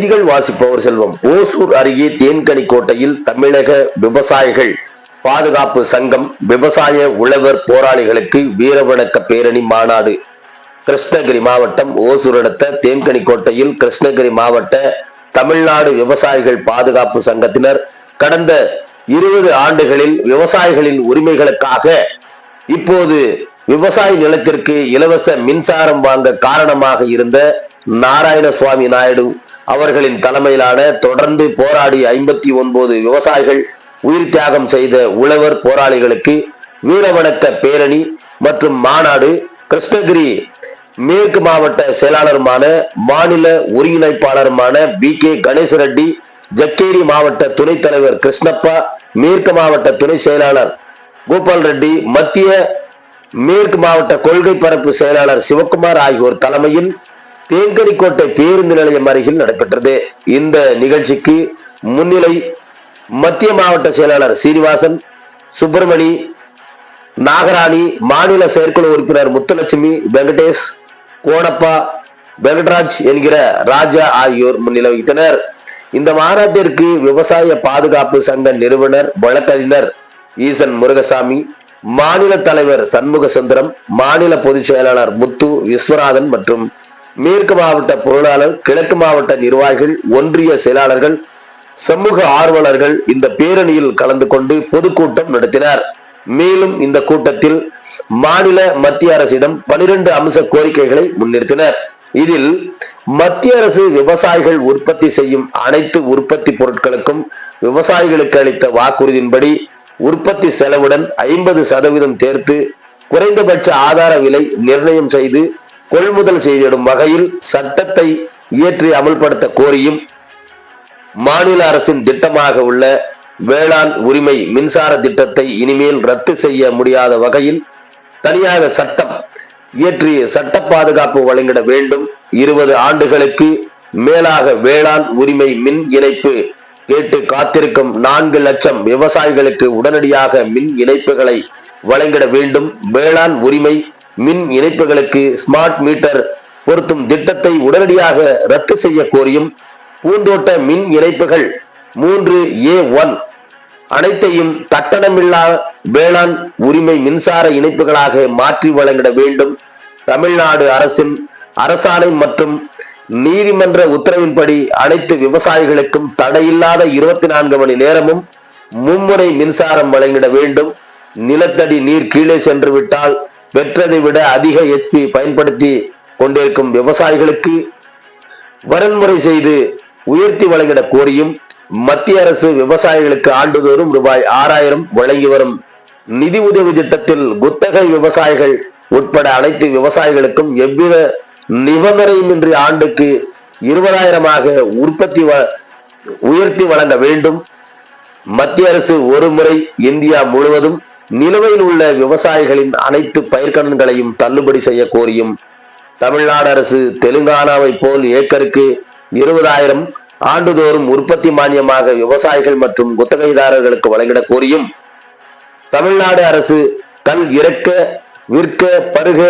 செய்திகள் வாசிப்பவர் செல்வம். ஓசூர் அருகே தேன்கனி கோட்டையில் தமிழக விவசாயிகள் பாதுகாப்பு சங்கம் விவசாய உழவர் போராளிகளுக்கு வீரவணக்க பேரணி மாநாடு. கிருஷ்ணகிரி மாவட்டம் ஓசூர் அடுத்த தேன்கனி கோட்டையில் கிருஷ்ணகிரி மாவட்ட தமிழ்நாடு விவசாயிகள் பாதுகாப்பு சங்கத்தினர் கடந்த இருபது ஆண்டுகளில் விவசாயிகளின் உரிமைகளுக்காக இப்போது விவசாய நிலத்திற்கு இலவச மின்சாரம் வாங்க காரணமாக இருந்த நாராயண சுவாமி நாயுடு அவர்களின் தலைமையிலான தொடர்ந்து போராடி ஐம்பத்தி ஒன்பது விவசாயிகள் உயிர் தியாகம் செய்த உழவர் போராளிகளுக்கு வீரவணக்க பேரணி மற்றும் மாநாடு கிருஷ்ணகிரி மேற்கு மாவட்ட செயலாளருமான மாநில ஒருங்கிணைப்பாளருமான பி. கே. கணேச ரெட்டி ஜக்கேரி மாவட்ட துணைத் தலைவர் கிருஷ்ணப்பா மேற்கு மாவட்ட துணை செயலாளர் கோபால் ரெட்டி மத்திய மேற்கு மாவட்ட கொள்கை பரப்பு செயலாளர் சிவகுமார் ஆகியோர் தலைமையில் தேங்கனிக்கோட்டை பேருந்து நிலையம் அருகில் நடைபெற்றது. இந்த நிகழ்ச்சிக்கு முன்னிலை மத்திய மாவட்ட செயலாளர் சீனிவாசன் சுப்பிரமணி நாகராணி மாநில செயற்குழு உறுப்பினர் முத்துலட்சுமி வெங்கடேஷ் கோடப்பா வெங்கடராஜ் என்கிற ராஜா ஆகியோர் முன்னிலை வகித்தனர் இந்த மாநாட்டிற்கு விவசாய பாதுகாப்பு சங்க நிறுவனர் வழக்கறிஞர் ஈசன் முருகசாமி மாநில தலைவர் சண்முக சுந்தரம் மாநில பொதுச் செயலாளர் முத்து விஸ்வநாதன் மற்றும் மேற்கு மாவட்ட பொருளாளர் கிழக்கு மாவட்ட நிர்வாகிகள் ஒன்றிய செயலாளர்கள் சமூக ஆர்வலர்கள் இந்த பேரணியில் கலந்து கொண்டு பொதுக்கூட்டம் நடத்தினர். மேலும் இந்த கூட்டத்தில் மாநில மத்திய அரசிடம் பனிரெண்டு அம்ச கோரிக்கைகளை முன்னிறுத்தினர். இதில் மத்திய அரசு விவசாயிகள் உற்பத்தி செய்யும் அனைத்து உற்பத்தி பொருட்களுக்கும் விவசாயிகளுக்கு அளித்த வாக்குறுதியின்படி உற்பத்தி செலவுடன் ஐம்பது சதவீதம் தேர்த்து குறைந்தபட்ச ஆதார விலை நிர்ணயம் செய்து கொள்முதல் செய்திடும் வகையில் சட்டத்தை இயற்றி அமல்படுத்த கோரியும் மாநில அரசின் திட்டமாக உள்ள வேளாண் உரிமை மின்சார திட்டத்தை இனிமேல் ரத்து செய்ய முடியாத வகையில் தனியாக சட்டம் இயற்றி சட்ட பாதுகாப்பு வழங்கிட வேண்டும். இருபது ஆண்டுகளுக்கு மேலாக வேளாண் உரிமை மின் இணைப்பு கேட்டு காத்திருக்கும் நான்கு லட்சம் விவசாயிகளுக்கு உடனடியாக மின் இணைப்புகளை வழங்கிட வேண்டும். வேளாண் உரிமை மின் இணைப்புகளுக்கு ஸ்மார்ட் மீட்டர் பொருத்தும் திட்டத்தை உடனடியாக ரத்து செய்ய கோரியும் பூந்தோட்ட மின் இணைப்புகள் மூன்று ஏ ஒன் அனைத்தையும் கட்டணமில்லா வேளாண் உரிமை மின்சார இணைப்புகளாக மாற்றி வழங்கிட வேண்டும். தமிழ்நாடு அரசின் அரசாணை மற்றும் நீதிமன்ற உத்தரவின்படி அனைத்து விவசாயிகளுக்கும் தடையில்லாத இருபத்தி நான்கு மணி நேரமும் மும்முனை மின்சாரம் வழங்கிட வேண்டும். நிலத்தடி நீர் கீழே சென்று விட்டால் பெற்றதை விட அதிக எச்பி பயன்படுத்தி கொண்டிருக்கும் விவசாயிகளுக்கு வரன்முறை செய்து உயர்த்தி வழங்கிட கோரியும் மத்திய அரசு விவசாயிகளுக்கு ஆண்டுதோறும் ரூபாய் ஆறாயிரம் வழங்கி வரும் நிதி உதவி திட்டத்தில் குத்தகை விவசாயிகள் உட்பட அனைத்து விவசாயிகளுக்கும் எவ்வித நிபந்தனையுமின்றி ஆண்டுக்கு இருபதாயிரமாக உற்பத்தி வ- உயர்த்தி வழங்க வேண்டும். மத்திய அரசு ஒரு முறை இந்தியா முழுவதும் நிலுவையில் உள்ள விவசாயிகளின் அனைத்து பயிர்க்கடன்களையும் தள்ளுபடி செய்ய கோரியும் தமிழ்நாடு அரசு தெலுங்கானாவை போல் ஏக்கருக்கு இருபதாயிரம் ஆண்டுதோறும் உற்பத்தி மானியமாக விவசாயிகள் மற்றும் குத்தகைதாரர்களுக்கு வழங்கிட கோரியும் தமிழ்நாடு அரசு கல் இறக்க விற்க பருக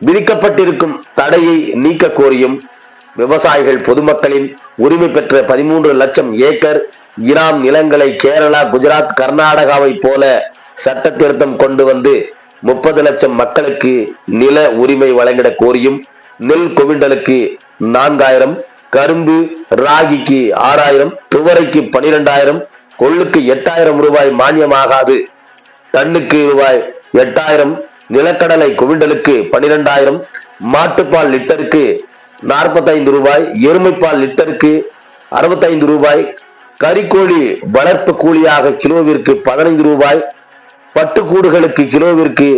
விதிக்கப்பட்டிருக்கும் தடையை நீக்க கோரியும் விவசாயிகள் பொதுமக்களின் உரிமை பெற்ற பதிமூன்று லட்சம் ஏக்கர் இராம் நிலங்களை கேரளா குஜராத் கர்நாடகாவை போல சட்ட திருத்தம் கொண்டு வந்து முப்பது லட்சம் மக்களுக்கு நில உரிமை வழங்கிட கோரியும் நெல் குவிண்டலுக்கு நான்காயிரம் கரும்பு ராகிக்கு ஆறாயிரம் துவரைக்கு பனிரெண்டாயிரம் கொள்ளுக்கு எட்டாயிரம் ரூபாய் மானியமாகாது. டன்னுக்கு ரூபாய் எட்டாயிரம் நிலக்கடலை குவிண்டலுக்கு பனிரெண்டாயிரம் மாட்டுப்பால் லிட்டருக்கு நாற்பத்தைந்து ரூபாய் எருமைப்பால் லிட்டருக்கு அறுபத்தைந்து ரூபாய் கறிக்கோழி வளர்ப்பு கூலியாக கிலோவிற்கு பதினைந்து ரூபாய் பட்டுக்கூடுகளுக்கு கிலோவிற்கு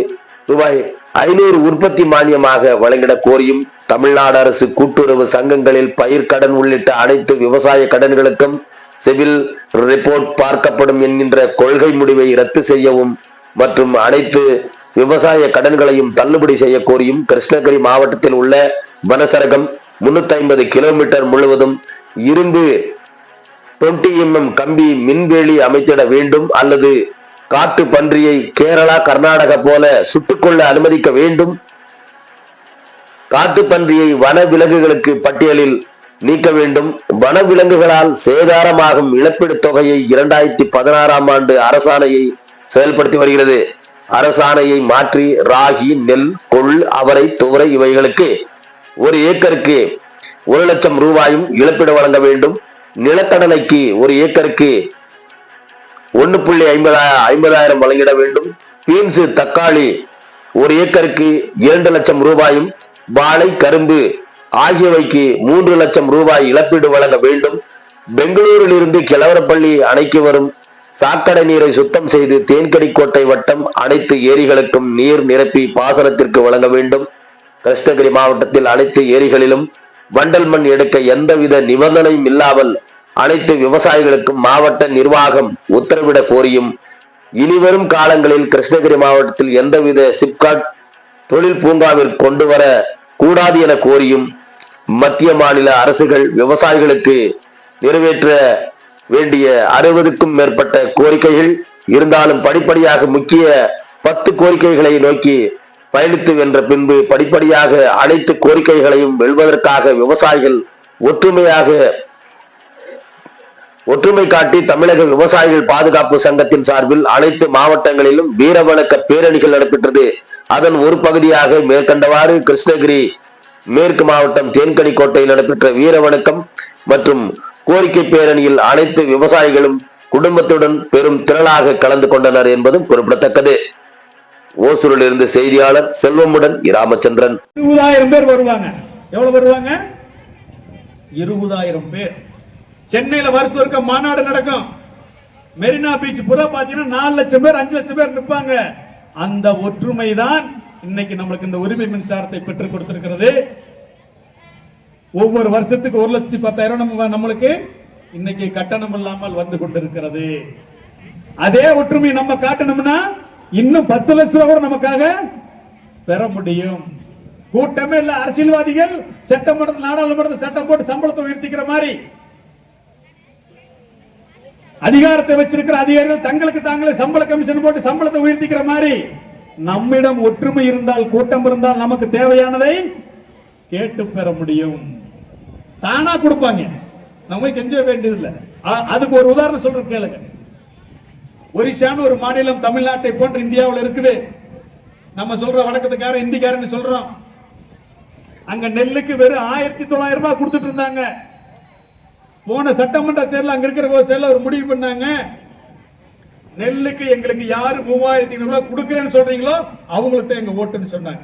ரூபாய் ஐநூறு உற்பத்தி மானியமாக வழங்கிட கோரியும் தமிழ்நாடு அரசு கூட்டுறவு சங்கங்களில் பயிர் கடன் உள்ளிட்ட அனைத்து விவசாய கடன்களுக்கும் சிவில் ரிப்போர்ட் பார்க்கப்படும் என்கின்ற கொள்கை முடிவை ரத்து செய்யவும் மற்றும் அனைத்து விவசாய கடன்களையும் தள்ளுபடி செய்ய கோரியும் கிருஷ்ணகிரி மாவட்டத்தில் உள்ள வனசரகம் முன்னூத்தி ஐம்பது கிலோமீட்டர் முழுவதும் இரும்பு டுவெண்டி எம்எம் கம்பி மின்வேலி அமைத்திட வேண்டும் அல்லது காட்டு பன்றியை கேரளா கர்நாடகா போல சுட்டுக்கொள்ள அனுமதிக்க வேண்டும். காட்டு பன்றியை வன விலங்குகளுக்கு பட்டியலில் நீக்க வேண்டும். வனவிலங்குகளால் சேதாரமாகும் இழப்பீடு தொகையை இரண்டாயிரத்தி பதினாறாம் ஆண்டு அரசாணையை செயல்படுத்தி வருகிறது. அரசாணையை மாற்றி ராகி நெல் கொள் அவரை துவரை இவைகளுக்கு ஒரு ஏக்கருக்கு ஒரு லட்சம் ரூபாயும் இழப்பீடு வழங்க வேண்டும். நிலக்கடலைக்கு ஒரு ஏக்கருக்கு ஒன்னு புள்ளி ஐம்பதாயிரம் ஐம்பதாயிரம் வழங்கிட வேண்டும். பீன்ஸ் தக்காளி ஒரு ஏக்கருக்கு இரண்டு லட்சம் ரூபாயும் வாழை கரும்பு ஆகியவைக்கு மூன்று லட்சம் ரூபாய் இழப்பீடு வழங்க வேண்டும். பெங்களூரில் இருந்து கிழவரப்பள்ளி அணைக்கு வரும் சாக்கடை நீரை சுத்தம் செய்து தேன்கடிக்கோட்டை வட்டம் அனைத்து ஏரிகளுக்கும் நீர் நிரப்பி பாசனத்திற்கு வழங்க வேண்டும். கிருஷ்ணகிரி மாவட்டத்தில் அனைத்து ஏரிகளிலும் வண்டல் மண் எடுக்க எந்தவித நிபந்தனையும் இல்லாமல் அனைத்து விவசாயிகளுக்கும் மாவட்ட நிர்வாகம் உத்தரவிட கோரியும். இனிவரும் காலங்களில் கிருஷ்ணகிரி மாவட்டத்தில் எந்தவித சிப்காட் தொழில் பூங்காவிற்கு கொண்டு வர கூடாது என கோரியும். மத்திய மாநில அரசுகள் விவசாயிகளுக்கு நிறைவேற்ற வேண்டிய அறுபதுக்கும் மேற்பட்ட கோரிக்கைகள். இருந்தாலும் படிப்படியாக முக்கிய பத்து கோரிக்கைகளை நோக்கி பயணித்து வென்ற பின்பு படிப்படியாக அனைத்து கோரிக்கைகளையும் வெல்வதற்காக விவசாயிகள் ஒற்றுமையாக ஒற்றுமை காட்டி தமிழக விவசாயிகள் பாதுகாப்பு சங்கத்தின் சார்பில் அனைத்து மாவட்டங்களிலும் வீரவணக்க பேரணிகள் நடைபெற்றது. அதன் ஒரு பகுதியாக மேற்கண்டவாறு கிருஷ்ணகிரி மேற்கு மாவட்டம் தேன்கனிக்கோட்டையில் நடைபெற்ற வீரவணக்கம் மற்றும் கோரிக்கை பேரணியில் அனைத்து விவசாயிகளும் குடும்பத்துடன் பெரும் திரளாக கலந்து கொண்டனர் என்பதும் குறிப்பிடத்தக்கது. ஓசூரில் இருந்து செய்தியாளர் செல்வமுடன் ராமச்சந்திரன் இருபதாயிரம் பேர் வருவாங்க. எவ்வளவு வருவாங்க? இருபதாயிரம் பேர். சென்னையில வருஷம் இருக்க மாநாடு நடக்கும். மெரினா பீச் புறா பாத்தீங்கன்னா நாலு லட்சம் பேர் அஞ்சு லட்சம் பேர் நிற்பாங்க அந்த ஒற்றுமை தான் இன்னைக்கு நம்மளுக்கு இந்த உரிமை மின்சாரத்தை பெற்றுக் கொடுத்திருக்கிறது. ஒவ்வொரு வருஷத்துக்கு ஒரு லட்சத்தி பத்தாயிரம் நம்ம நம்மளுக்கு இன்னைக்கு கட்டணம் இல்லாமல் வந்து கொண்டிருக்கிறது. அதே ஒற்றுமை நம்ம காட்டணும்னா இன்னும் பத்து லட்சம் ரூபாய் கூட நமக்காக பெற முடியும். கூட்டமே இல்ல அரசியல்வாதிகள் சட்டமன்ற நாடாளுமன்ற சட்டம் போட்டு சம்பளத்தை உயர்த்திக்கிற மாதிரி அதிகாரத்தை வச்சிருக்கிற அதிகாரிகள் தங்களுக்கு தாங்களே சம்பள கமிஷன் போட்டு சம்பளத்தை உயர்த்திக்கிற மாதிரி. நம்மிடம் ஒற்றுமை இருந்தால் கூட்டம் இருந்தால் நமக்கு தேவையானதை கேட்டு பெற முடியும். தானா கொடுப்பாங்க. நம்ம கெஞ்ச வேண்டியதில்லை. அதுக்கு ஒரு உதாரணம் சொல்றேன் கேளுங்க. ஒரிசான்னு ஒரு மாநிலம் தமிழ்நாட்டை போன்ற இந்தியாவில் இருக்குது. நம்ம சொல்ற வடக்கத்துக்காரன் இந்திக்காரன்னு சொல்றோம். அங்க நெல்லுக்கு வெறும் ஆயிரத்தி தொள்ளாயிரம் ரூபாய் கொடுத்துட்டு இருந்தாங்க. போன சட்டமன்ற தேர்தல் அங்க இருக்கிற விவசாயிகள் ஒரு முடிவு பண்ணாங்க. நெல்லுக்கு எங்களுக்கு யாரு மூவாயிரத்தி ஐநூறு ரூபாய் கொடுக்குறேன்னு சொல்றீங்களோ அவங்களுக்கு தான் எங்க ஓட்டுன்னு சொன்னாங்க.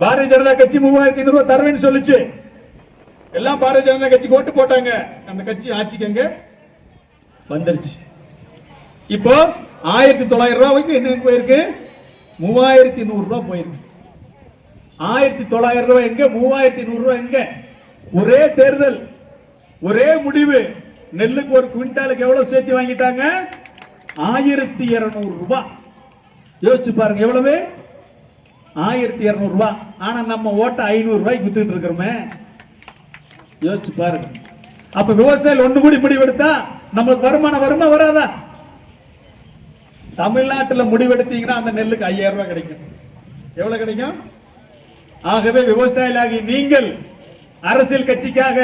பாரதிய ஜனதா கட்சி மூவாயிரத்தி ஐநூறு ரூபாய் தருவேன்னு சொல்லிச்சு. எல்லாம் பாரதிய ஜனதா கட்சிக்கு ஓட்டு போட்டாங்க. அந்த கட்சி ஆட்சிக்கு அங்க வந்துருச்சு. இப்போ ஆயிரத்தி தொள்ளாயிரம் ரூபாய்க்கு என்ன போயிருக்கு? மூவாயிரத்தி நூறு ரூபாய் போயிருக்கு. ஆயிரத்தி தொள்ளாயிரம் ரூபாய் எங்க? மூவாயிரத்தி நூறு ரூபாய் எங்க? ஒரே தேர்தல் ஒரே முடிவு. நெல்லுக்கு ஒரு குவிண்டாலுக்கு எவ்வளவு சேர்த்து வாங்கிட்டாங்க? ஆயிரத்தி இருநூறு ரூபாய் யோசிச்சு பாருங்க எவ்வளவு? ஆயிரத்தி இருநூறு ரூபாய் ஆனா நம்ம ஓட்ட ஐநூறு ரூபாய்க்கு வித்துட்டு இருக்கிறோமே. யோசிச்சு பாருங்க. அப்ப விவசாயிகள் ஒண்ணு கூடி முடிவெடுத்தா நம்மளுக்கு வருமானம் வருமா வராதா? தமிழ்நாட்டில் முடிவெடுத்தீங்கன்னா அந்த நெல்லுக்கு ஐயாயிரம் ரூபாய் கிடைக்கும். எவ்வளவு கிடைக்கும்? ஆகவே விவசாயிகளாகி நீங்கள் அரசியல் கட்சிக்காக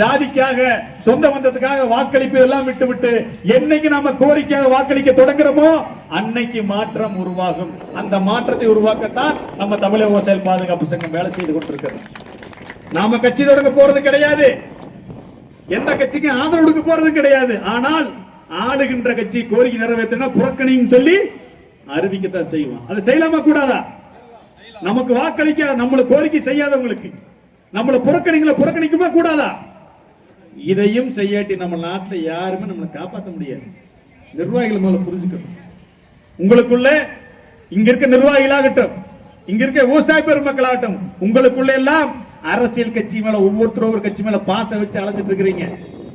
ஜாதிக்காக சொந்த பந்தத்துக்காக வாக்களிப்பு எல்லாம் விட்டு விட்டு என்னைக்கு நாம கோரிக்கையாக வாக்களிக்க தொடங்குறோமோ அன்னைக்கு மாற்றம் உருவாகும். அந்த மாற்றத்தை உருவாக்கத்தான் நம்ம தமிழக விவசாய பாதுகாப்பு சங்கம் வேலை செய்து கொண்டிருக்கிறது. நாம கட்சி தொடங்க போறது கிடையாது. எந்த கட்சிக்கும் ஆதரவு கொடுக்க போறது கிடையாது. ஆனால் ஆளுகின்ற கட்சி கோரிக்கை நிறைவேற்றினா புறக்கணின்னு சொல்லி அறிவிக்கத்தான் செய்வோம். அதை செய்யலாமா கூடாதா? நமக்கு வாக்களிக்க நம்மளுக்கு கோரிக்கை செய்யாதவங்களுக்கு. நம்மளை புறக்கணிங்களை புறக்கணிக்குமா? கூடாதா? இதையும் செய்யாட்டி நம்ம நாட்டில் யாருமே நம்மளை காப்பாற்ற முடியாது. நிர்வாகிகள் முதல்ல புரிஞ்சுக்கணும். உங்களுக்குள்ள இங்க இருக்க நிர்வாகிகளாகட்டும் இங்க இருக்க விவசாய பெருமக்களாகட்டும் உங்களுக்குள்ள எல்லாம் அரசியல் கட்சி மேல ஒவ்வொருத்தரும் ஒவ்வொரு கட்சி மேல பாச வச்சு அழைச்சிட்டு இருக்கிறீங்க.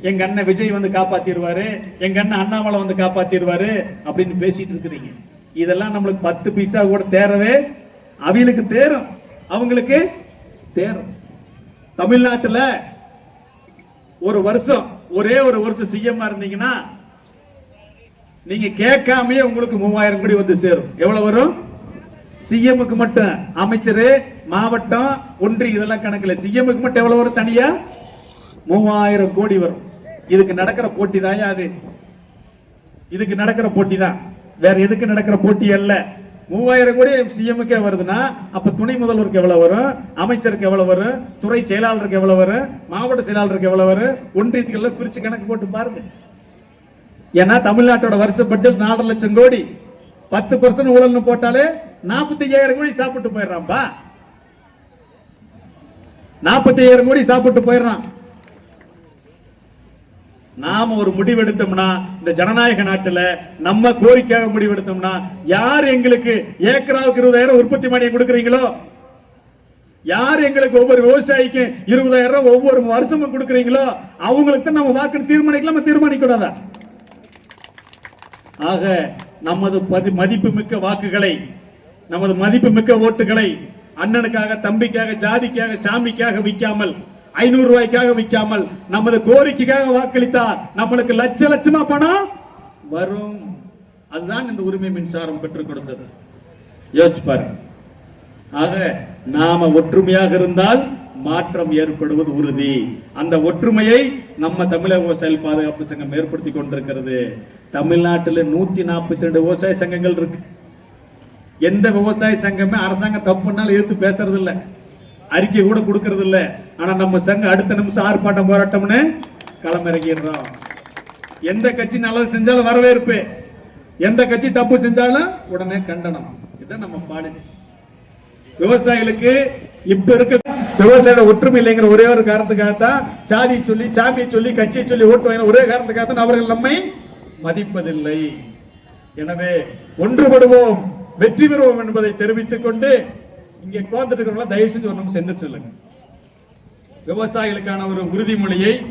எங்க அண்ணன் விஜய் வந்து காப்பாத்திடுவாரு எங்க அண்ணன் அண்ணாமலை வந்து காப்பாத்திடுவாரு அப்படின்னு பேசிட்டு இருக்கிறீங்க. இதெல்லாம் நம்மளுக்கு பத்து பைசா கூட தேரவே அவங்களுக்கு தேரும் அவங்களுக்கு தேரும் தமிழ்நாட்டில் ஒரு வருஷம் ஒரே ஒரு வருஷம் சிஎம்மா இருந்தீங்கன்னா நீங்க கேட்காமயே உங்களுக்கு மூவாயிரம் கோடி வந்து சேரும். எவ்வளவு வரும்? சிஎம்முக்கு மட்டும். அமைச்சர் மாவட்டம் ஒன்றி இதெல்லாம் கணக்கில் சிஎம்முக்கு மட்டும் எவ்வளவு வரும் தனியா? மூவாயிரம் கோடி வரும். இதுக்கு நடக்கிற போட்டி தான் அது இதுக்கு நடக்கிற போட்டி தான். வேற எதுக்கு நடக்கிற போட்டி அல்ல? மூவாயிரம் கோடி சிஎம்முக்கே வருதுன்னா அப்ப துணை முதல்வருக்கு எவ்வளவு வரும்? அமைச்சருக்கு எவ்வளவு வரும்? துறை செயலாளருக்கு எவ்வளவு வரும்? மாவட்ட செயலாளருக்கு எவ்வளவு வரும்? ஒன்றியத்துக்கு எல்லாம் பிரிச்சு கணக்கு போட்டு பாருங்க. ஏன்னா தமிழ்நாட்டோட வருஷ பட்ஜெட் நாலரை லட்சம் கோடி. பத்து பர்சன்ட் ஊழல்னு போட்டாலே நாற்பத்தி ஐயாயிரம் கோடி சாப்பிட்டு போயிடுறான்பா நாற்பத்தி ஐயாயிரம் கோடி சாப்பிட்டு போயிடுறான். நாம ஒரு முடிவெடுத்தோம்னா இந்த ஜனநாயக நாட்டுல நம்ம கோரிக்கையாக முடிவெடுத்தோம்னா யார் எங்களுக்கு ஏக்கராவுக்கு இருபதாயிரம் உற்பத்தி மானியம் கொடுக்குறீங்களோ? யார் எங்களுக்கு ஒவ்வொரு விவசாயிக்கும் இருபதாயிரம் ரூபாய் ஒவ்வொரு வருஷமும் கொடுக்குறீங்களோ அவங்களுக்கு தான் நம்ம வாக்கு தீர்மானிக்கலாம் தீர்மானிக்க கூடாதா ஆக நமது பதி- மதிப்புமிக்க வாக்குகளை நமது மதிப்புமிக்க ஓட்டுகளை அண்ணனுக்காக தம்பிக்காக ஜாதிக்காக சாமிக்காக விற்காமல் ஐநூறு ரூபாய்க்காக விற்காமல் நமது கோரிக்கைக்காக வாக்களித்தால் நம்மளுக்கு லட்ச லட்சமா பணம் வரும். அதுதான் இந்த உரிமை மின்சாரம் பெற்றுக் கொடுத்தது. யோசிச்சு பாருங்க. ஆக நாம ஒற்றுமையாக இருந்தால் மாற்றம் ஏற்படுவது உறுதி. அந்த ஒற்றுமையை நம்ம தமிழக விவசாய பாதுகாப்பு சங்கம் ஏற்படுத்தி கொண்டிருக்கிறது. தமிழ்நாட்டில் நூத்தி நாற்பத்தி ரெண்டு விவசாய சங்கங்கள் இருக்கு. எந்த விவசாய சங்கமே அரசாங்கம் தப்புனாலும் எதிர்த்து பேசுறது இல்லை அறிக்கை கூட கொடுக்கறது இல்லை ஆனா நம்ம சங்கம் அடுத்த நிமிஷம் ஆர்ப்பாட்டம் போராட்டம்னு களமிறங்கிடுறோம். எந்த கட்சி நல்லது செஞ்சாலும் வரவேற்பு. எந்த கட்சி தப்பு செஞ்சாலும் உடனே கண்டனம். இதுதான் நம்ம பாலிசி விவசாயிகளுக்கு இப்ப இருக்க விவசாயியோட ஒற்றுமை இல்லைங்கிற ஒரே ஒரு காரணத்துக்காகத்தான் சாதி சொல்லி சாமியை சொல்லி கட்சியை சொல்லி ஓட்டு வாங்கின ஒரே காரணத்துக்காகத்தான் அவர்கள் நம்மை மதிப்பதில்லை. எனவே ஒன்றுபடுவோம் வெற்றி பெறுவோம் என்பதை தெரிவித்துக் கொண்டு இங்கே கோந்துட்டு இருக்கிறவங்கள தயவு செஞ்சு ஒரு நிமிஷம் சென்று சொல்லுங்க. விவசாயிகளுக்கான ஒரு உறுதிமொழியை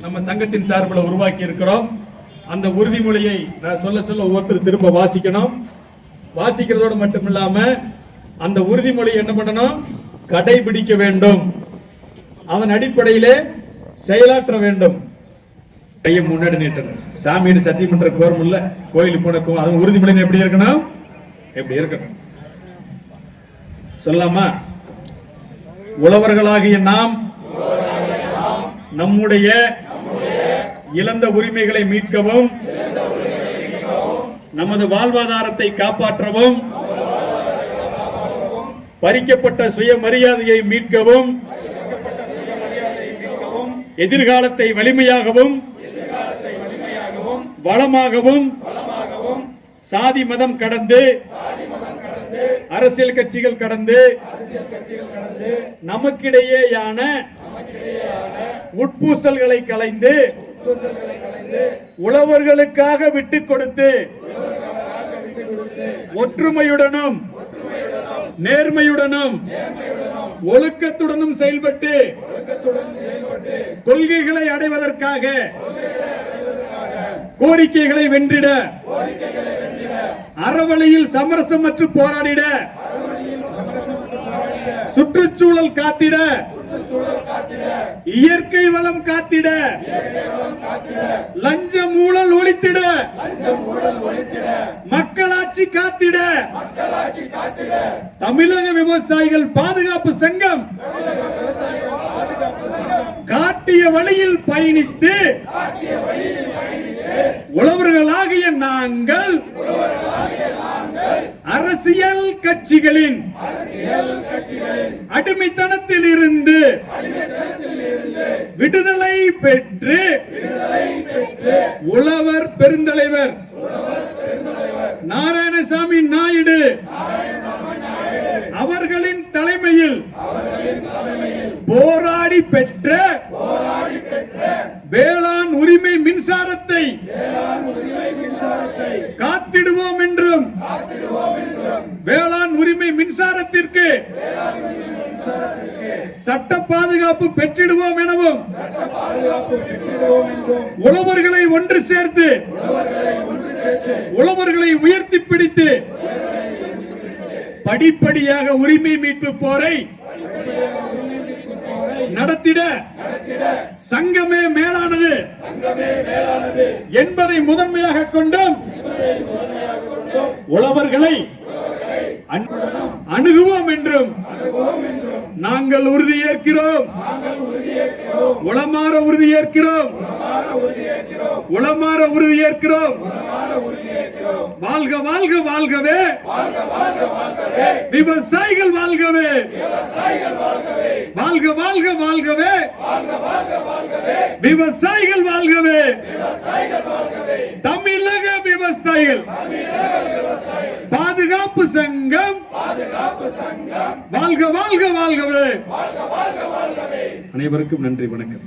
நம்ம சங்கத்தின் சார்பில் உருவாக்கி இருக்கிறோம். அந்த உறுதிமொழியை நான் சொல்ல சொல்ல ஒவ்வொருத்தர் திரும்ப வாசிக்கணும். வாசிக்கிறதோடு மட்டும் இல்லாம அந்த உறுதிமொழி என்ன பண்ணணும்? கடைபிடிக்க வேண்டும். அதன் அடிப்படையிலே செயலாற்ற வேண்டும். கையை முன்னாடி நீட்டணும். சாமியோட சத்தியம் பண்ற கோரம் இல்ல. கோயிலுக்கு போன கோ- உறுதிமொழி எப்படி இருக்கணும்? எப்படி இருக்கணும்? சொல்லாமா உழவர்களாகிய நாம் நம்முடைய இழந்த உரிமைகளை மீட்கவும் நமது வாழ்வாதாரத்தை காப்பாற்றவும் பறிக்கப்பட்ட சுயமரியாதையை மீட்கவும் எதிர்காலத்தை வலிமையாகவும் வளமாகவும் சாதி மதம் கடந்து அரசியல் கட்சிகள் கடந்து நமக்கிடையேயான உட்பூசல்களை கலைந்து உழவர்களுக்காக விட்டுக் கொடுத்து ஒற்றுமையுடனும் நேர்மையுடனும் ஒழுக்கத்துடனும் செயல்பட்டு கொள்கைகளை அடைவதற்காக கோரிக்கைகளை வென்றிட அறவழியில் சமரசமற்று போராடிட சுற்றுச்சூழல் காத்திட இயற்கை வளம் காத்திட. லஞ்ச ஊழல் ஒழித்திட. மக்களாட்சி காத்திட. தமிழக விவசாயிகள் பாதுகாப்பு சங்கம் காட்டிய வழியில் பயணித்து உழவர்களாகிய நாங்கள் அரசியல் கட்சிகளின் அடிமைத்தனத்தில் இருந்து விடுதலை பெற்று உழவர் பெருந்தலைவர் நாராயணசாமி நாயுடு அவர்களின் தலைமையில் போராடி பெற்ற வேளாண் உரிமை மின்சாரத்தை காத்திடுவோம் என்றும் வேளாண் உரிமை மின்சாரத்திற்கு சட்ட பாதுகாப்பு பெற்றிடுவோம் எனவும் உழவர்களை ஒன்று சேர்த்து உழவர்களை உயர்த்தி பிடித்து படிப்படியாக உரிமை மீட்பு போரை நடத்திட சங்கமே மேலானது என்பதை முதன்மையாக கொண்டும் உழவர்களை அணுகுவோம் என்றும் நாங்கள் உறுதியேற்கிறோம். உளமாற உறுதியேற்கிறோம். உளமாற உறுதியேற்கிறோம். வாழ்க வாழ்க வாழ்கவே. விவசாயிகள் வாழ்கவே. வாழ்க வாழ்க வாழ்கவே. விவசாயிகள் வாழ்கவே. தமிழக விவசாயிகள். பாதுகாப்பு சங்கம். வாழ்க வாழ்க வாழ்கவே. அனைவருக்கும் நன்றி வணக்கம்.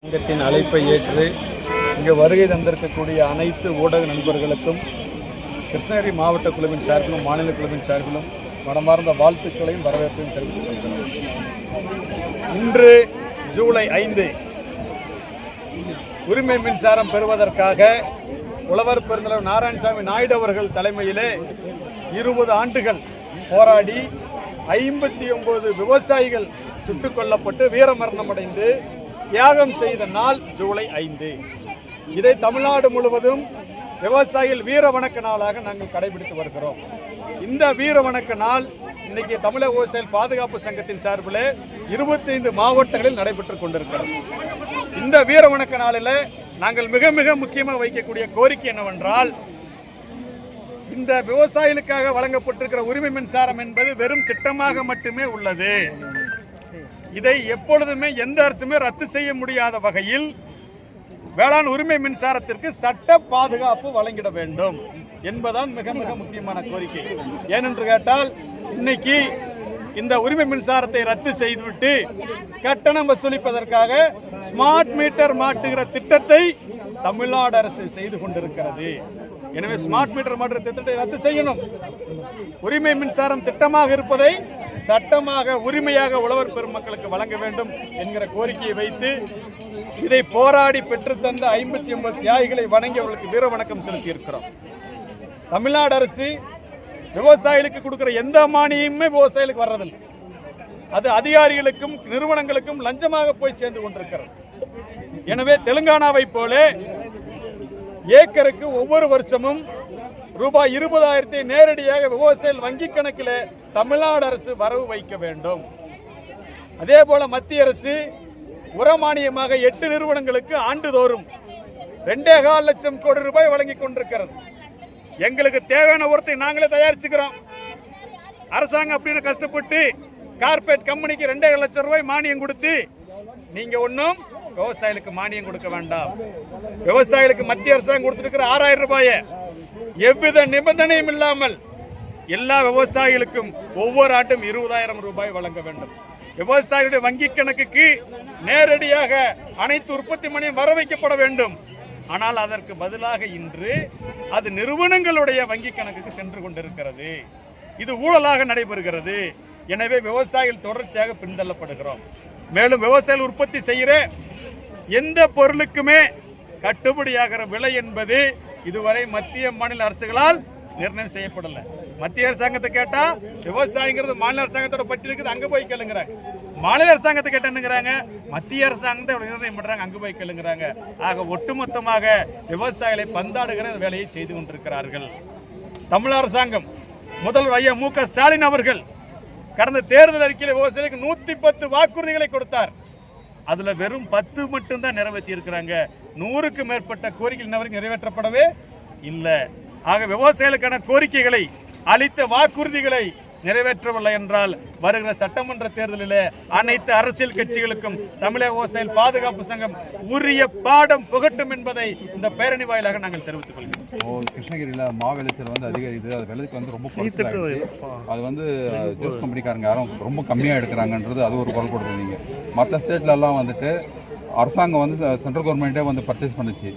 சங்கத்தின் அழைப்பை ஏற்று இங்கு வருகை தந்திருக்கக்கூடிய அனைத்து ஊடக நண்பர்களுக்கும் கிருஷ்ணகிரி மாவட்ட குழுவின் சார்பிலும் மாநில குழுவின் சார்பிலும் மனமார்ந்த வாழ்த்துக்களையும் வரவேற்பையும் தெரிவித்துக் கொள்கிறோம். இன்று ஜூலை ஐந்து உரிமை மின்சாரம் பெறுவதற்காக உழவர் பெருந்தலைவர் நாராயணசாமி நாயுடு அவர்கள் தலைமையிலே இருபது ஆண்டுகள் போராடி ஐம்பத்தி ஒன்பது விவசாயிகள் சுட்டுக் கொல்லப்பட்டு வீரமரணம் அடைந்து தியாகம் செய்த நாள் ஜூலை ஐந்து. இதை தமிழ்நாடு முழுவதும் விவசாயிகள் வீர வணக்க நாளாக நாங்கள் கடைபிடித்து வருகிறோம். இந்த வீர வணக்க நாள் இன்னைக்கு தமிழக விவசாயிகள் பாதுகாப்பு சங்கத்தின் சார்பில் இருபத்தைந்து மாவட்டங்களில் நடைபெற்று கொண்டிருக்கிறது. இந்த வீர வணக்க நாளில் நாங்கள் மிக மிக முக்கியமாக வைக்கக்கூடிய கோரிக்கை என்னவென்றால் இந்த விவசாயிகளுக்காக வழங்கப்பட்டிருக்கிற உரிமை மின்சாரம் என்பது வெறும் திட்டமாக மட்டுமே உள்ளது. இதை எப்பொழுதுமே எந்த அரசுமே ரத்து செய்ய முடியாத வகையில் வேளாண் உரிமை மின்சாரத்திற்கு சட்ட பாதுகாப்பு வழங்கிட வேண்டும் என்பதான் மிக மிக முக்கியமான கோரிக்கை. ஏனென்று கேட்டால் இன்னைக்கு இந்த உரிமை மின்சாரத்தை ரத்து செய்துவிட்டு கட்டணம் வசூலிப்பதற்காக ஸ்மார்ட் மீட்டர் மாட்டுகிற திட்டத்தை தமிழ்நாடு அரசு செய்து கொண்டிருக்கிறது. எனவே ஸ்மார்ட் மீட்டர் மாற்று திட்டத்தை ரத்து செய்யணும். உரிமை மின்சாரம் திட்டமாக இருப்பதை சட்டமாக உரிமையாக உழவர் பெருமக்களுக்கு வழங்க வேண்டும் என்கிற கோரிக்கையை வைத்து இதை போராடி பெற்றுத்தந்த ஐம்பத்தி ஒன்பது தியாகிகளை வணங்கி அவர்களுக்கு வீர வணக்கம் செலுத்தியிருக்கிறோம். தமிழ்நாடு அரசு விவசாயிகளுக்கு கொடுக்குற எந்த மானியமுமே விவசாயிகளுக்கு வர்றதில்லை. அது அதிகாரிகளுக்கும் நிறுவனங்களுக்கும் லஞ்சமாக போய் சேர்ந்து கொண்டிருக்கிறது. எனவே தெலுங்கானாவை போல ஏக்கருக்கு ஒவ்வொரு வருஷமும் ரூபாய் இருபதாயிரத்தை நேரடியாக விவசாயிகள் வங்கி கணக்கில் தமிழ்நாடு அரசு வரவு வைக்க வேண்டும். அதே போல மத்திய அரசு உரமானியமாக எட்டு நிறுவனங்களுக்கு ஆண்டுதோறும் ரெண்டே கால் லட்சம் கோடி ரூபாய் வழங்கி கொண்டிருக்கிறது. எங்களுக்கு தேவையான உரத்தை நாங்களே தயாரிச்சுக்கிறோம். அரசாங்கம் அப்படின்னு கஷ்டப்பட்டு கார்பரேட் கம்பெனிக்கு ரெண்டே லட்சம் ரூபாய் மானியம் கொடுத்து நீங்க ஒன்றும் விவசாயிகளுக்கு மானியம் கொடுக்க வேண்டாம். விவசாயிகளுக்கு மத்திய அரசாங்கம் கொடுத்துருக்கிற ஆறாயிரம் ரூபாயை எவ்வித நிபந்தனையும் இல்லாமல் எல்லா விவசாயிகளுக்கும் ஒவ்வொரு ஆண்டும் இருபதாயிரம் ரூபாய் வழங்க வேண்டும். விவசாயிகளுடைய வங்கி கணக்குக்கு நேரடியாக அனைத்து உற்பத்தி மணியும் வர வைக்கப்பட வேண்டும். ஆனால் அதற்கு பதிலாக இன்று அது நிறுவனங்களுடைய வங்கி கணக்குக்கு சென்று கொண்டிருக்கிறது. இது ஊழலாக நடைபெறுகிறது. எனவே விவசாயிகள் தொடர்ச்சியாக பின்தள்ளப்படுகிறோம். மேலும் விவசாயிகள் உற்பத்தி செய்கிற எந்த பொருளுக்குமே கட்டுப்படியாகிற விலை என்பது இதுவரை மத்திய மாநில அரசுகளால் நிர்ணயம் செய்யப்படலை. மத்திய அரசாங்கத்தை கேட்டால் விவசாயிங்கிறது மாநில அரசாங்கத்தோட பற்றி இருக்குது அங்கே போய் கேளுங்கிறாங்க. மாநில அரசாங்கத்தை கேட்ட மத்திய அரசாங்கத்தை இவ்வளவு நிர்ணயம் பண்ணுறாங்க அங்கு போய் கேளுங்கிறாங்க. ஆக ஒட்டுமொத்தமாக விவசாயிகளை பந்தாடுகிற வேலையை செய்து கொண்டிருக்கிறார்கள். தமிழ் அரசாங்கம் முதல்வர் ஐயா மு க ஸ்டாலின் அவர்கள் கடந்த தேர்தல் அறிக்கையில் விவசாயிகளுக்கு நூற்றி பத்து வாக்குறுதிகளை கொடுத்தார். அதில் வெறும் பத்து மட்டும்தான் நிறைவேற்றி இருக்கிறாங்க நூறுக்கு மேற்பட்ட கோரிக்கை இன்ன வரைக்கும் நிறைவேற்றப்படவே இல்லை. ஆக விவசாயிகளுக்கான கோரிக்கைகளை அளித்த வாக்குறுதிகளை நிறைவேற்றவில்லை என்றால் வருகிற சட்டமன்ற தேர்தலிலே அனைத்து அரசியல் கட்சிகளுக்கும் தமிழக விவசாயிகள் பாதுகாப்பு சங்கம் உரிய பாடம் புகட்டும் என்பதை இந்த பேரணி வாயிலாக நாங்கள் தெரிவித்துக் கொள்கிறோம். கிருஷ்ணகிரியில் மா விளைச்சல் வந்து அதிகரிக்குது. அது விலைக்கு வந்து ரொம்ப அது வந்து ஜூஸ் கம்பெனிக்காரங்க யாரும் ரொம்ப கம்மியாக எடுக்கிறாங்கன்றது அது ஒரு குரல் கொடுத்துருந்தீங்க மற்ற ஸ்டேட்லலாம் வந்துட்டு அரசாங்கம் வந்து சென்ட்ரல் கவர்மெண்ட்டே வந்து பர்ச்சேஸ் பண்ணுச்சு.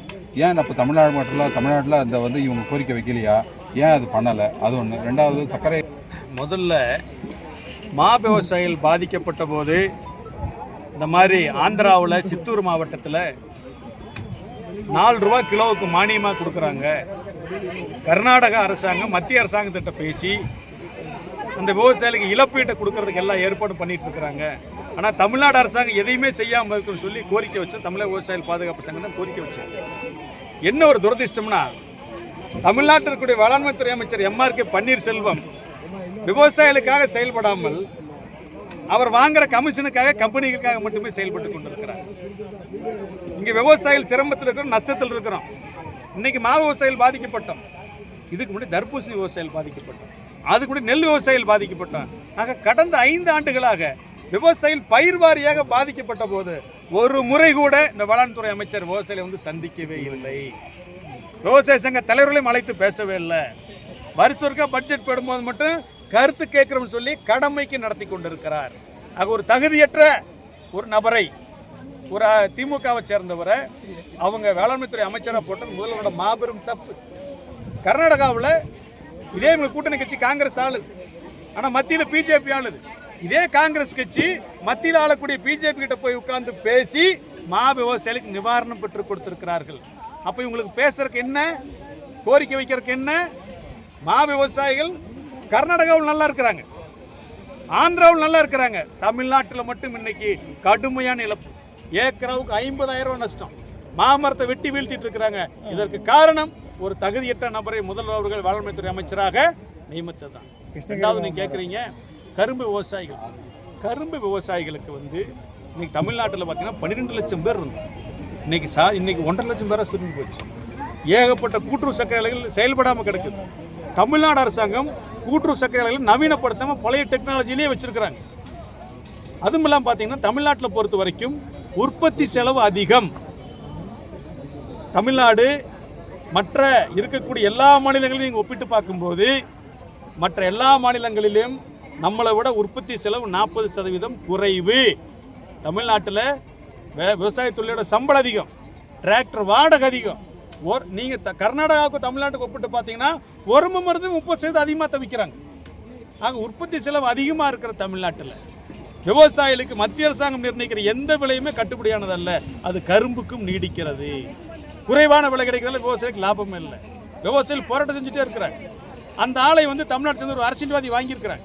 ஏன் அப்போ தமிழ்நாடு மட்டும் தமிழ்நாட்டில் அந்த வந்து இவங்க கோரிக்கை வைக்கலையா? ஏன் அது பண்ணலை? அது ஒன்று ரெண்டாவது சர்க்கரை. முதல்ல மா விவசாயிகள் பாதிக்கப்பட்ட போது இந்த மாதிரி ஆந்திராவில் சித்தூர் மாவட்டத்தில் நாலு ரூபா கிலோவுக்கு மானியமாக கொடுக்குறாங்க. கர்நாடக அரசாங்கம் மத்திய அரசாங்கத்திட்ட பேசி அந்த விவசாயிகளுக்கு இழப்பீட்டை கொடுக்கறதுக்கு எல்லாம் ஏற்பாடு பண்ணிட்டு இருக்கிறாங்க. ஆனால் தமிழ்நாடு அரசாங்கம் எதையுமே செய்யாமல் இருக்குன்னு சொல்லி கோரிக்கை வச்சு தமிழக விவசாயிகள் பாதுகாப்பு சங்கம் தான் கோரிக்கை வச்சாங்க என்ன ஒரு துரதிர்ஷ்டம்னா தமிழ்நாட்டில் கூடிய வேளாண்மைத்துறை அமைச்சர் எம்ஆர் கே பன்னீர்செல்வம் விவசாயிகளுக்காக செயல்படாமல் அவர் வாங்குற கமிஷனுக்காக கம்பெனிகளுக்காக மட்டுமே செயல்பட்டு கொண்டிருக்கிறார். இங்க விவசாயிகள் சிரமத்தில் இருக்கிறோம் நஷ்டத்தில் இருக்கிறோம். இன்னைக்கு மா விவசாயிகள் பாதிக்கப்பட்டோம். இதுக்கு முன்னாடி தர்பூசணி விவசாயிகள் பாதிக்கப்பட்டோம். அதுக்கு முன்னாடி நெல் விவசாயிகள் பாதிக்கப்பட்டோம். ஆக கடந்த ஐந்து ஆண்டுகளாக விவசாயிகள் பயிர் வாரியாக பாதிக்கப்பட்ட போது ஒரு முறை கூட இந்த வேளாண்துறை அமைச்சர் விவசாயிகளை வந்து சந்திக்கவே இல்லை. விவசாய சங்க தலைவர்களையும் அழைத்து பேசவே இல்லை. வருஷம் பட்ஜெட் போடும்போது மட்டும் கருத்து கேட்கிறோம்னு சொல்லி கடமைக்கு நடத்தி கொண்டிருக்கிறார். ஆக ஒரு தகுதியற்ற ஒரு நபரை ஒரு திமுகவை சேர்ந்தவரை அவங்க வேளாண்மைத்துறை அமைச்சராக போட்டது முதல்வரோட மாபெரும் தப்பு. கர்நாடகாவில் இதே இவங்க கூட்டணி கட்சி காங்கிரஸ் ஆளுது. ஆனால் மத்தியில் பிஜேபி ஆளுது. இதே காங்கிரஸ் கட்சி மத்தியில் ஆளக்கூடிய பிஜேபி கிட்ட போய் உட்கார்ந்து பேசி மா விவசாயிகளுக்கு நிவாரணம் பெற்று கொடுத்திருக்கிறார்கள். அப்போ இவங்களுக்கு பேசுறதுக்கு என்ன? கோரிக்கை வைக்கிறதுக்கு என்ன? மா விவசாயிகள் கர்நாடகாவில் நல்லா இருக்கிறாங்க. ஆந்திராவில் நல்லா இருக்கிறாங்க. தமிழ்நாட்டில் மட்டும் இன்னைக்கு கடுமையான இழப்பு. ஏக்கராவுக்கு ஐம்பதாயிரம் ரூபாய் நஷ்டம். மாமரத்தை வெட்டி வீழ்த்திட்டு இருக்கிறாங்க. இதற்கு காரணம் ஒரு தகுதியற்ற நபரை முதல்வர் அவர்கள் வேளாண்மைத்துறை அமைச்சராக நியமித்தது தான் ரெண்டாவது நீங்கள் கேட்குறீங்க கரும்பு விவசாயிகள். கரும்பு விவசாயிகளுக்கு வந்து இன்னைக்கு தமிழ்நாட்டில் பார்த்தீங்கன்னா பன்னிரெண்டு லட்சம் பேர் இருந்தோம். இன்னைக்கு சா இன்னைக்கு ஒன்றரை லட்சம் பேராக சுருங்கி போச்சு. ஏகப்பட்ட கூட்டுறவு சர்க்கரை ஆலைகள் செயல்படாமல் கிடக்குது. தமிழ்நாடு அரசாங்கம் கூட்டுறவு சர்க்கரை ஆலைகளை நவீனப்படுத்தாமல் பழைய டெக்னாலஜிலேயே வச்சுருக்கிறாங்க. அதுவும் இல்லாமல் பார்த்தீங்கன்னா தமிழ்நாட்டில் பொறுத்த வரைக்கும் உற்பத்தி செலவு அதிகம். தமிழ்நாடு மற்ற இருக்கக்கூடிய எல்லா மாநிலங்களையும் நீங்கள் ஒப்பிட்டு பார்க்கும்போது மற்ற எல்லா மாநிலங்களிலும் நம்மளை விட உற்பத்தி செலவு நாற்பது சதவீதம் குறைவு. தமிழ்நாட்டில் வே- தொழிலோட சம்பளம் அதிகம். டிராக்டர் வாடகை அதிகம். ஒரு நீங்கள் த கர்நாடகாவுக்கு தமிழ்நாட்டுக்கு ஒப்பிட்டு பார்த்தீங்கன்னா ஒரு மருந்து முப்பது சதவீதம் அதிகமாக தவிக்கிறாங்க. ஆக உற்பத்தி செலவு அதிகமாக இருக்கிற தமிழ்நாட்டில். விவசாயிகளுக்கு மத்திய அரசாங்கம் நிர்ணயிக்கிற எந்த விலையுமே கட்டுப்படியானதல்ல. அது கரும்புக்கும் நீடிக்கிறது. குறைவான விலை கிடைக்கிறதால விவசாயிக்கு லாபமே இல்லை. விவசாயிகள் போராட்டம் செஞ்சுட்டே இருக்கிறாங்க. அந்த ஆளை வந்து தமிழ்நாடு சேர்ந்த ஒரு அரசியல்வாதி வாங்கியிருக்கிறாங்க.